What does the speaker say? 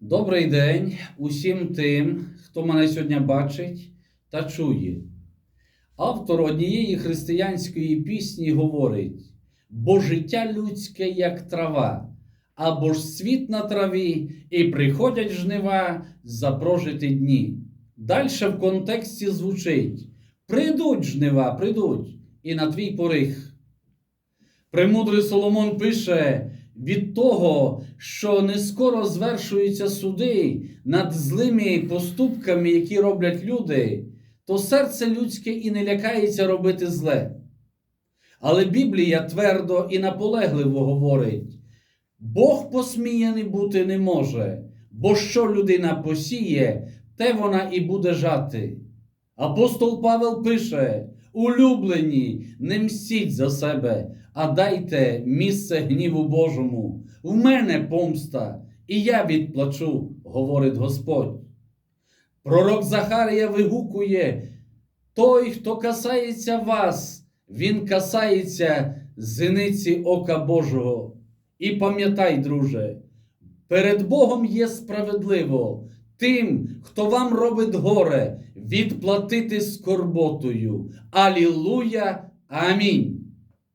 Добрий день усім тим, хто мене сьогодні бачить та чує. Автор однієї християнської пісні говорить: бо життя людське, як трава, або ж світ на траві, і приходять жнива за прожиті дні. Дальше в контексті звучить: прийдуть жнива, прийдуть, і на твій порих. Премудрий Соломон пише: від того, що не скоро звершуються суди над злими поступками, які роблять люди, то серце людське і не лякається робити зле. Але Біблія твердо і наполегливо говорить: Бог посміяний бути не може, бо що людина посіє, те вона і буде жати. Апостол Павел пише: Улюблені, не мстіть за себе, а дайте місце гніву Божому. В мене помста, і я відплачу, говорить Господь. Пророк Захарія вигукує: Той, хто касається вас, він касається зениці ока Божого. І пам'ятай, друже, перед Богом є справедливо тим, хто вам робить горе, відплатити скорботою. Алілуя! Амінь.